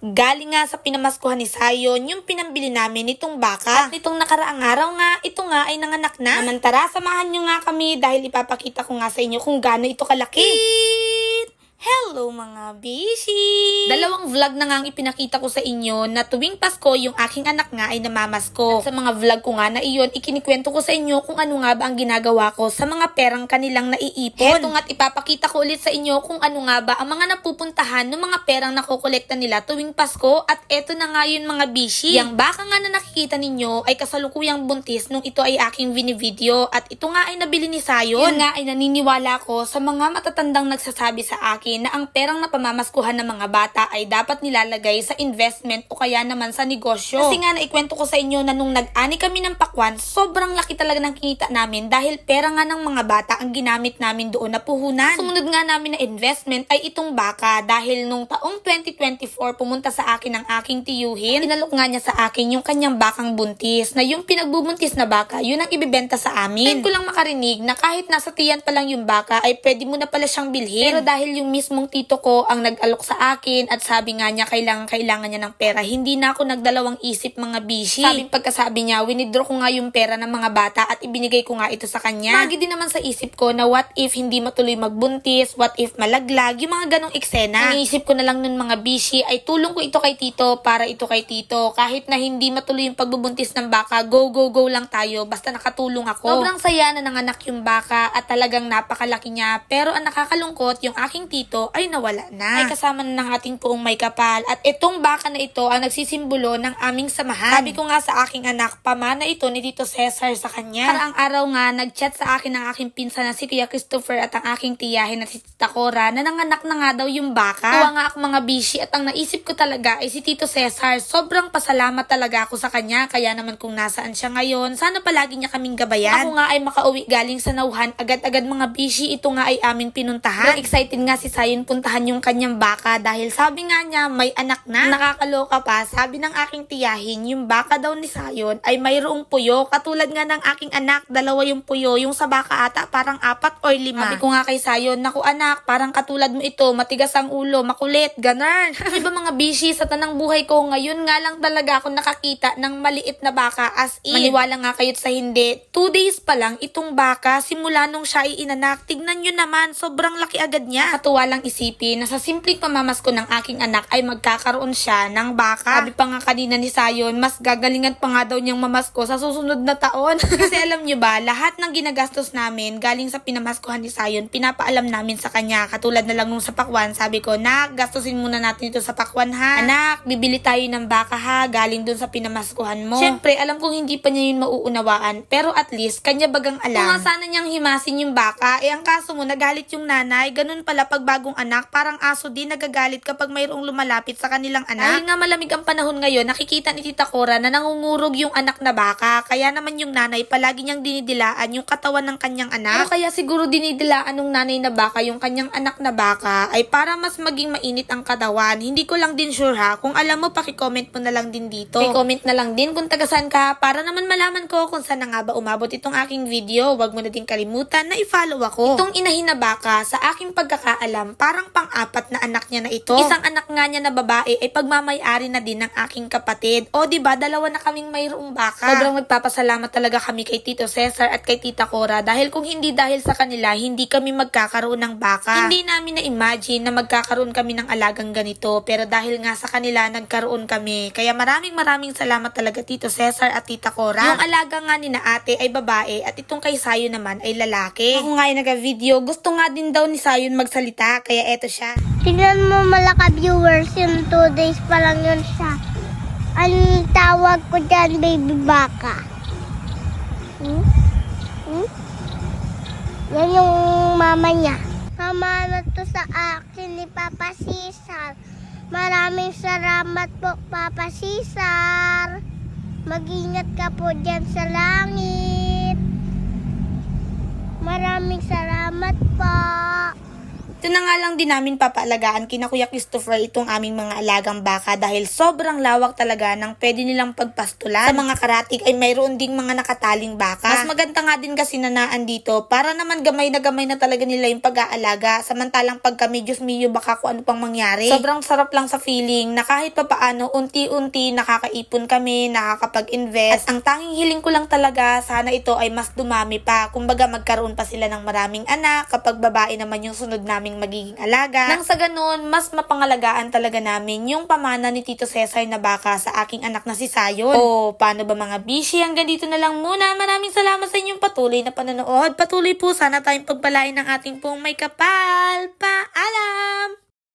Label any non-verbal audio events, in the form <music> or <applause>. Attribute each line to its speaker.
Speaker 1: Galing nga sa pinamaskuhan ni Sayon, yung pinambili namin nitong baka. At nitong nakaraang araw nga, ito nga ay nanganak na. Naman tara, samahan nyo nga kami dahil ipapakita ko nga sa inyo kung gaano ito kalaki. Hello mga bishi! Dalawang vlog na nga ang ipinakita ko sa inyo na tuwing Pasko yung aking anak nga ay namamasko. At sa mga vlog ko nga na iyon, ikinikwento ko sa inyo kung ano nga ba ang ginagawa ko sa mga perang kanilang naiipon. Heto nga't ipapakita ko ulit sa inyo kung ano nga ba ang mga napupuntahan ng mga perang nakokolekta nila tuwing Pasko at eto na nga yun mga bishi. Yang baka nga na nakikita ninyo ay kasalukuyang buntis nung ito ay aking vinivideo at ito nga ay nabili ni Sayon. Yun nga ay naniniwala ko sa mga matatandang nagsasabi sa akin na ang perang na pamamaskuhan ng mga bata ay dapat nilalagay sa investment o kaya naman sa negosyo. Kasi nga naikwento ko sa inyo na nung nag-ani kami ng pakwan, sobrang laki talaga ng kinita namin dahil pera nga ng mga bata ang ginamit namin doon na puhunan. Sumunod nga namin na investment ay itong baka dahil nung taong 2024 pumunta sa akin ang aking tiyuhin. Inalok nga niya sa akin yung kanyang bakang buntis na yung pinagbubuntis na baka, yun ang ibibenta sa amin. Ngayon ko lang makarinig na kahit nasa tiyan pa lang yung baka ay pwede mo na pala siyang bilhin. Pero dahil yung mismong tito ko ang nag-alok sa akin at sabi nga niya kailangan kailangan niya ng pera, hindi na ako nagdalawang isip mga bishi. Sabi pagkasabi niya, winidraw ko nga yung pera ng mga bata at ibinigay ko nga ito sa kanya. Lagi din naman sa isip ko na what if hindi matuloy magbuntis, what if malaglag, yung mga ganong eksena. Ang isip ko na lang nun mga bishi ay tulong ko ito kay tito para ito kay tito. Kahit na hindi matuloy yung pagbubuntis ng baka, go go go lang tayo basta nakatulong ako. Sobrang saya na nanganak yung baka at talagang napakalaki niya. Pero ang nakakalungkot, yung aking tito ay nawala na. Ay kasama na ng ating puong may kapal. At itong baka na ito ang nagsisimbolo ng aming samahan. Sabi ko nga sa aking anak, pamana ito ni Tito Cesar sa kanya. Karang araw nga, nagchat sa akin ang aking pinsan na si Kuya Christopher at ang aking tiyahin na si Tita Cora na nanganak na nga daw yung baka. Tuwa nga ako mga bishi at ang naisip ko talaga ay si Tito Cesar. Sobrang pasalamat talaga ako sa kanya. Kaya naman kung nasaan siya ngayon, sana palagi niya kaming gabayan. Ako nga ay makauwi galing sa nauhan. Agad-agad mga bishi, ito nga ay aming pinuntahan. Very excited nga si Sayon puntahan yung kanyang baka dahil sabi nga niya may anak na. Nakakaloka pa, sabi ng aking tiyahin, yung baka daw ni Sayon ay mayroong puyo. Katulad nga ng aking anak, dalawa yung puyo. Yung sa baka ata parang apat or lima. Sabi ko nga kay Sayon, naku anak, parang katulad mo ito, matigas ang ulo, makulit, ganun. <laughs> Di ba mga bishi, sa tanang buhay ko, ngayon nga lang talaga ako nakakita ng maliit na baka as in. Maniwala nga kayo sa hindi. Two days pa lang itong baka, simula nung siya ay inanak, tignan nyo naman, sobrang laki agad niya. Katuwa lang isipin na sa simpleng pamamasko ng aking anak ay magkakaroon siya ng baka. Sabi pa nga kanina ni Sayon, mas gagalingan pa nga daw niyang mamasko sa susunod na taon. <laughs> Kasi alam nyo ba, lahat ng ginagastos namin galing sa pinamaskuhan ni Sayon, pinapaalam namin sa kanya. Katulad na lang nung sa pakwan, sabi ko, nak, gastusin muna natin ito sa pakwan ha. Anak, bibili tayo ng baka ha, galing dun sa pinamaskuhan mo. Siyempre, alam kong hindi pa niya yun mauunawaan, pero at least, kanya bagang alam. Kung sana niyang himasin yung baka, eh ang kaso mo, nagalit yung nanay, ganun pala pag bagong anak, parang aso din nagagalit kapag mayroong lumalapit sa kanilang anak. Dahil nga malamig ang panahon ngayon, nakikita ni Tita Cora na nangungurog yung anak na baka, kaya naman yung nanay palagi niyang dinidilaan yung katawan ng kanyang anak. Pero kaya siguro dinidilaan ng nanay na baka yung kanyang anak na baka ay para mas maging mainit ang katawan. Hindi ko lang din sure ha, kung alam mo, pakicomment mo na lang din dito. I-comment na lang din kung tagasan ka para naman malaman ko kung saan na nga ba umabot itong aking video. Huwag mo na din kalimutan na i-follow ako. Itong inahin na baka, sa aking pagkakaalam, parang pang-apat na anak niya na ito. Isang anak nga niya na babae ay pagmamayari na din ng aking kapatid. O di ba dalawa na kaming mayroong baka. Sobrang nagpapasalamat talaga kami kay Tito Cesar at kay Tita Cora dahil kung hindi dahil sa kanila, hindi kami magkakaroon ng baka. Hindi namin na-imagine na magkakaroon kami ng alagang ganito pero dahil nga sa kanila, nagkaroon kami. Kaya maraming maraming salamat talaga Tito Cesar at Tita Cora. Yung alaga nga ni na ate ay babae at itong kay Sayo naman ay lalaki. Ako nga ay nag-video, gusto nga din daw ni Sayon magsalita kaya eto siya.
Speaker 2: Tingnan mo malaka viewers yun, 2 days pa lang yun siya. Anong tawag ko dyan, baby baka? Hmm? Hmm? Yan yung mama niya. Mama na to sa akin ni Papa Cesar. Maraming salamat po, Papa Cesar. Mag-ingat ka po dyan sa langit. Maraming salamat po.
Speaker 1: Ito na nga lang din namin papaalagaan kina Kuya Christopher itong aming mga alagang baka dahil sobrang lawak talaga ng pwede nilang pagpastulan. Sa mga karatig ay mayroon ding mga nakataling baka. Mas maganda nga din kasi nanaan dito para naman gamay na gamay na talaga nila yung pag-aalaga. Samantalang pag kami, Diyos mio, baka kung ano pang mangyari. Sobrang sarap lang sa feeling na kahit papaano, unti-unti nakakaipon kami, nakakapag-invest. At ang tanging hiling ko lang talaga, sana ito ay mas dumami pa. Kumbaga magkaroon pa sila ng maraming anak kapag babae naman yung sunod naming magiging alaga. Nang sa ganun, mas mapangalagaan talaga namin yung pamana ni Tito Cesar na baka sa aking anak na si Sayon. O, paano ba mga bishi? Hanggang dito na lang muna. Maraming salamat sa inyong patuloy na panonood. Patuloy po sana tayong pagpalain ng ating pong may kapal. Paalam!